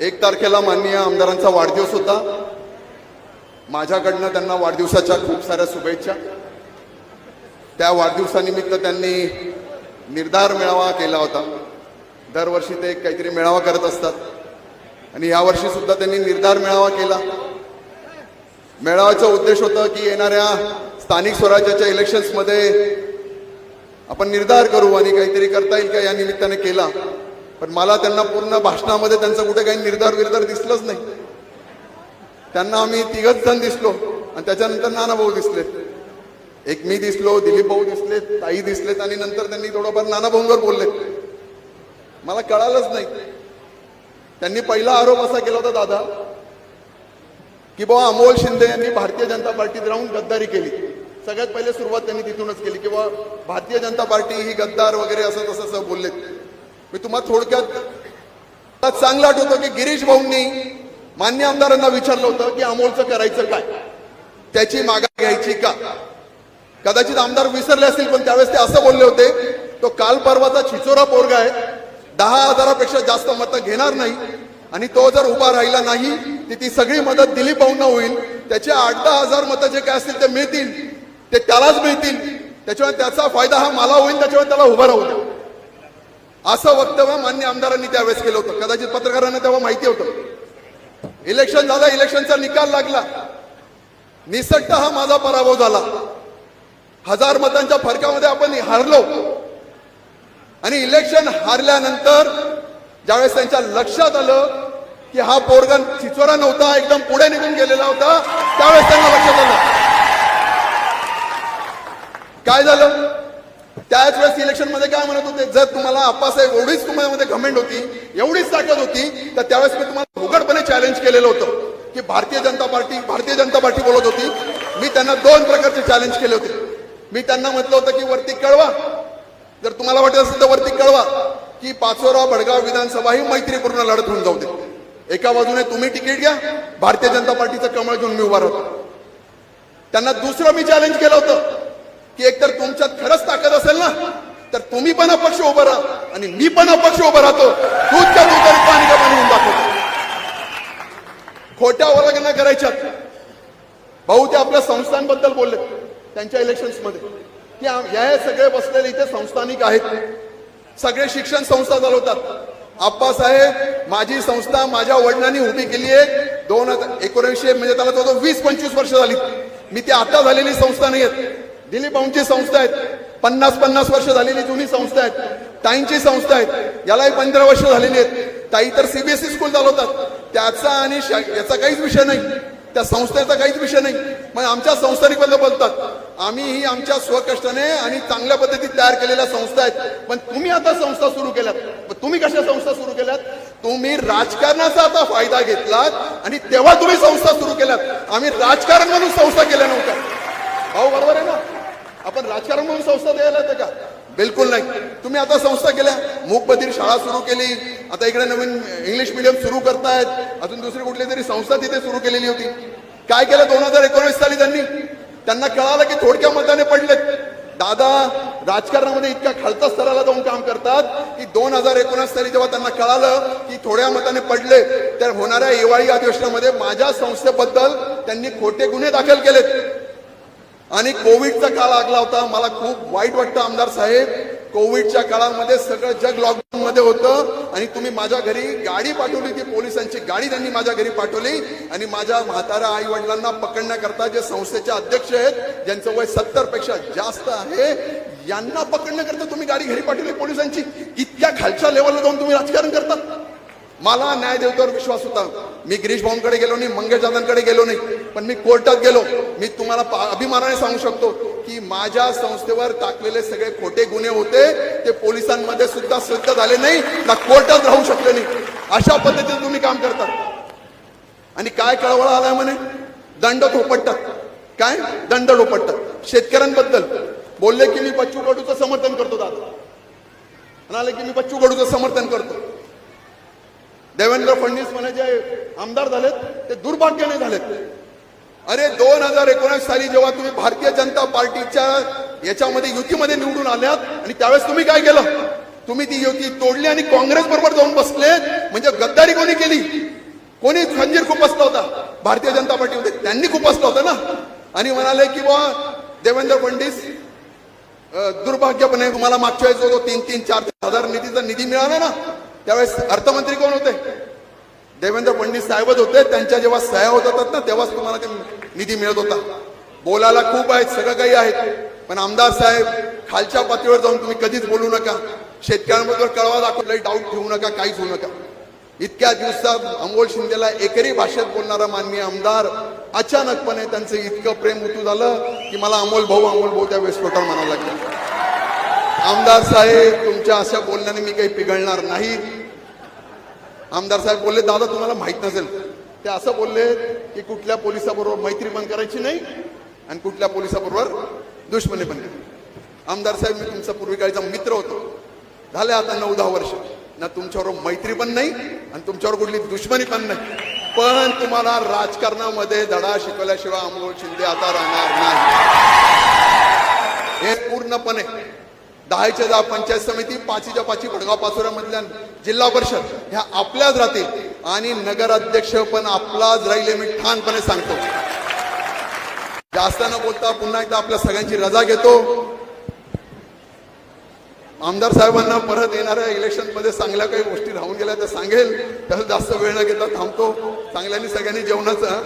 एक तारखेला माननीय आमदारांचा वाढदिवस होता. माझ्याकडनं त्यांना वाढदिवसाच्या खूप साऱ्या शुभेच्छा. त्या वाढदिवसानिमित्त त्यांनी निर्धार मेळावा केला होता. दरवर्षी ते काहीतरी मेळावा करत असतात. आणि यावर्षी सुद्धा त्यांनी निर्धार मेळावा केला. मेळाव्याचा उद्देश होता की येणाऱ्या स्थानिक स्वराज्याच्या इलेक्शन्समध्ये आपण निर्धार करू आणि काहीतरी करता येईल का या निमित्ताने केला. पण मला त्यांना पूर्ण भाषणामध्ये त्यांचं कुठे काही निर्धार विर्धार दिसलंच नाही. त्यांना आम्ही तिघच जण दिसलो आणि त्याच्यानंतर नाना भाऊ दिसले. एक मी दिसलो दिलीप भाऊ दिसलेत ताई दिसलेत आणि नंतर त्यांनी थोडंफार नाना भाऊंवर बोलले. मला कळालंच नाही. त्यांनी पहिला आरोप असा केला होता दादा की बाबा अमोल शिंदे यांनी भारतीय जनता पार्टीत राहून गद्दारी केली. सगळ्यात पहिले सुरुवात त्यांनी तिथूनच केली किंवा भारतीय जनता पार्टी ही गद्दार वगैरे असं तसं बोललेत. मी तुम्हाला थोडक्यात चांगलं आठवतं की गिरीश भाऊंनी मान्य आमदारांना विचारलं होतं की अमोलचं करायचं काय? त्याची मागा घ्यायची का? कदाचित आमदार विसरले असतील पण त्यावेळेस ते असं बोलले होते तो काल परवाचा छिचोरा पोरगा आहे दहा हजारापेक्षा जास्त मतं घेणार नाही आणि तो जर उभा राहिला नाही ती ती सगळी मदत दिलीप भाऊंना होईल. त्याचे आठ दहा हजार मतं जे काय असतील ते मिळतील ते त्यालाच मिळतील. त्याच्यामुळे त्याचा फायदा हा मला होईल त्याच्यामुळे त्याला उभा राहू द्या. असं वक्तव्य मान्य आमदारांनी त्यावेळेस केलं होतं. कदाचित पत्रकारांना तेव्हा माहिती होतं. इलेक्शन झालं इलेक्शनचा निकाल लागला. निसट्ट हा माझा पराभव झाला. हजार मतांच्या फरकामध्ये आपण हारलो. आणि इलेक्शन हारल्यानंतर ज्यावेळेस त्यांच्या लक्षात आलं की हा पोरगन चिचोरा नव्हता एकदम पुढे निघून गेलेला होता त्यावेळेस त्यांना लक्षात आलं. काय झालं? त्याच वेळेस इलेक्शनमध्ये काय म्हणत होते? जर तुम्हाला आप्पासाहेब एवढीच तुम्हाला कमेंट होती एवढीच ताकद होती तर त्यावेळेस मी तुम्हाला उघडपणे चॅलेंज केलेलं होतं. की भारतीय जनता पार्टी भारतीय जनता पार्टी बोलत होती. मी त्यांना दोन प्रकारचे चॅलेंज केले होते. मी त्यांना म्हटलं होतं की वरती कळवा. जर तुम्हाला वाटत असेल तर वरती कळवा. की पाचोरा भडगाव विधानसभा ही मैत्रीपूर्ण लढत होऊन जाऊ दे. एका बाजूने तुम्ही तिकीट घ्या. भारतीय जनता पार्टीचं कमळ घेऊन मी उभा राहतो. त्यांना दुसरं मी चॅलेंज केलं होतं. की एकतर तुमच्यात खरंच ताकद असेल ना तर तुम्ही पण अपक्ष उभं राहा आणि मी पण अपक्ष उभं राहतो. दूधच्या दूध पाणी का पाणी होऊन दाखवतो? खोट्या वर्गना करायच्यात. भाऊ ते आपल्या संस्थांबद्दल बोलले त्यांच्या इलेक्शन्समध्ये. की या हे सगळे बसलेले इथे संस्थानिक आहेत. सगळे शिक्षण संस्था चालवतात. आप्पासाहेब माझी संस्था माझ्या वडिलांनी उभी केली आहे. दोन हजार एकोणीसशे म्हणजे त्याला तो वीस पंचवीस वर्ष झाली. मी ती आता झालेली संस्था नाही आहेत दिलीपबाऊंची संस्था आहेत. पन्नास पन्नास वर्ष झालेली जुनी संस्था आहेत. ताईंची संस्था आहेत. यालाही पंधरा वर्ष झालेली आहेत. ताई तर सीबीएसई स्कूल चालवतात. त्याचा आणि याचा काहीच विषय नाही. त्या संस्थेचा काहीच विषय नाही. मग आमच्या संस्थानिकबद्दल बोलतात आम्ही ही आमच्या स्वकष्टाने आणि चांगल्या पद्धतीत तयार केलेल्या संस्था आहेत. पण तुम्ही आता संस्था सुरू केल्यात. तुम्ही कशा संस्था सुरू केल्यात? तुम्ही राजकारणाचा आता फायदा घेतलात आणि तेव्हा तुम्ही संस्था सुरू केल्यात. आम्ही राजकारण म्हणून संस्था केल्या नव्हत्या भाऊ बरोबर आहे ना आपण राजकारण म्हणून संस्था द्यायला येते का? बिलकुल नाही. तुम्ही आता संस्था केल्या. मूकबधीर शाळा सुरू केली. आता इकडे नवीन इंग्लिश मिडियम सुरू करतायत. अजून दुसरी कुठली तरी संस्था तिथे सुरू केलेली होती. काय केलं दोन हजार एकोणीस साली त्यांनी? त्यांना कळालं की थोडक्या मताने पडलेत. दादा राजकारणामध्ये इतक्या खालच्या स्तराला जाऊन काम करतात की दोन हजार एकोणीस साली जेव्हा त्यांना कळालं की थोड्या मताने पडले तर होणाऱ्या हिवाळी अधिवेशनामध्ये माझ्या संस्थेबद्दल त्यांनी खोटे गुन्हे दाखल केलेत. आणि कोविडचा काळ लागला होता. मला खूप वाईट वाटतं आमदार साहेब. कोविडच्या काळामध्ये सगळं जग लॉकडाऊन मध्ये होतं आणि तुम्ही माझ्या घरी गाडी पाठवली ती पोलिसांची गाडी त्यांनी माझ्या घरी पाठवली. आणि माझ्या म्हाताऱ्या आई वडिलांना पकडण्याकरता जे संस्थेचे अध्यक्ष आहेत ज्यांचं वय सत्तरपेक्षा जास्त आहे यांना पकडण्याकरता तुम्ही गाडी घरी पाठवली. पोलिसांची इतक्या खालच्या लेवलला जाऊन तुम्ही राजकारण करतात मला न्याय देवतावर विश्वास होता. मी गिरीश भाऊंकडे गेलो नाही मंगेश दादांकडे गेलो नाही. पण मी कोर्टात गेलो. मी तुम्हाला अभिमानाने सांगू शकतो की माझ्या संस्थेवर टाकलेले सगळे खोटे गुन्हे होते. ते पोलिसांमध्ये सुद्धा सिद्ध झाले नाही. ना कोर्टात राहू शकले नाही. अशा पद्धतीने तुम्ही काम करतात आणि काय कळवळ आलाय म्हणे? दंड थोपटतात. काय? दंड थोपटतात. शेतकऱ्यांबद्दल. बोलले की मी बच्चू कडूचं समर्थन करतो दादा. म्हणाले की मी बच्चू कडूचं समर्थन करतो. देवेंद्र फडणवीस म्हणे जे आमदार झालेत ते दुर्भाग्याने झालेत. अरे दोन हजार एकोणीस साली जेव्हा तुम्ही भारतीय जनता पार्टीच्या याच्यामध्ये युतीमध्ये निवडून आल्यात आणि त्यावेळेस तुम्ही काय केलं? तुम्ही ती युती तोडली आणि काँग्रेस बरोबर जाऊन बसले म्हणजे गद्दारी कोणी केली? कोणी? खंजीर खुपसला होता भारतीय जनता पार्टीमध्ये. त्यांनी खुपसला होता ना? आणि म्हणाले की बुवा देवेंद्र फडणवीस दुर्भाग्यपणे तुम्हाला मागच्या वेळेस जो तीन तीन चार हजार निधीचा निधी मिळाला ना त्यावेळेस अर्थमंत्री कोण होते? देवेंद्र फडणवीस साहेबच होते. त्यांच्या जेव्हा सह्या होत होतात ना तेव्हाच तुम्हाला ते निधी मिळत होता. बोलायला खूप आहेत सगळं काही आहेत. पण आमदार साहेब खालच्या पातळीवर जाऊन तुम्ही कधीच बोलू नका. शेतकऱ्यांबद्दल कळवा दाखवलाही डाऊट ठेवू नका काहीच होऊ नका. इतक्या दिवसात अमोल शिंदेला एकरी भाषेत बोलणारा माननीय आमदार अचानकपणे त्यांचं इतकं प्रेम उतू झालं की मला अमोल भाऊ अमोल भाऊ त्या वेळेस म्हणायला लागला. आमदार साहेब तुमच्या अशा बोलण्याने मी काही पिघळणार नाही. आमदार साहेब बोलले दादा तुम्हाला माहीत नसेल. ते असं बोलले की कुठल्या पोलिसाबरोबर मैत्री पण करायची नाही आणि कुठल्या पोलिसाबरोबर दुश्मनी पण नाही. आमदार साहेब मी तुमचा पूर्वीकाळीचा मित्र होतो. झाले आता नऊ दहा वर्ष. ना तुमच्याबरोबर मैत्री पण नाही आणि तुमच्यावर कुठली दुश्मनी पण नाही. पण तुम्हाला राजकारणामध्ये धडा शिकवल्याशिवाय अमोल शिंदे आता राहणार नाही. हे पूर्णपणे दहाच्या दहा पंचायत समिती पाचीच्या पाची भडगाव पाचोऱ्यामधल्या जिल्हा परिषद ह्या आपल्याच राहतील. आणि नगराध्यक्ष पण आपलाच राहील मी ठाणपणे सांगतो. जास्त न बोलता पुन्हा एकदा आपल्या सगळ्यांची रजा घेतो. आमदार साहेबांना परत येणाऱ्या इलेक्शनमध्ये चांगल्या काही गोष्टी राहून गेल्या तर सांगेल. त्याला जास्त वेळ न घेता थांबतो. चांगल्यानी सगळ्यांनी जेवणाचं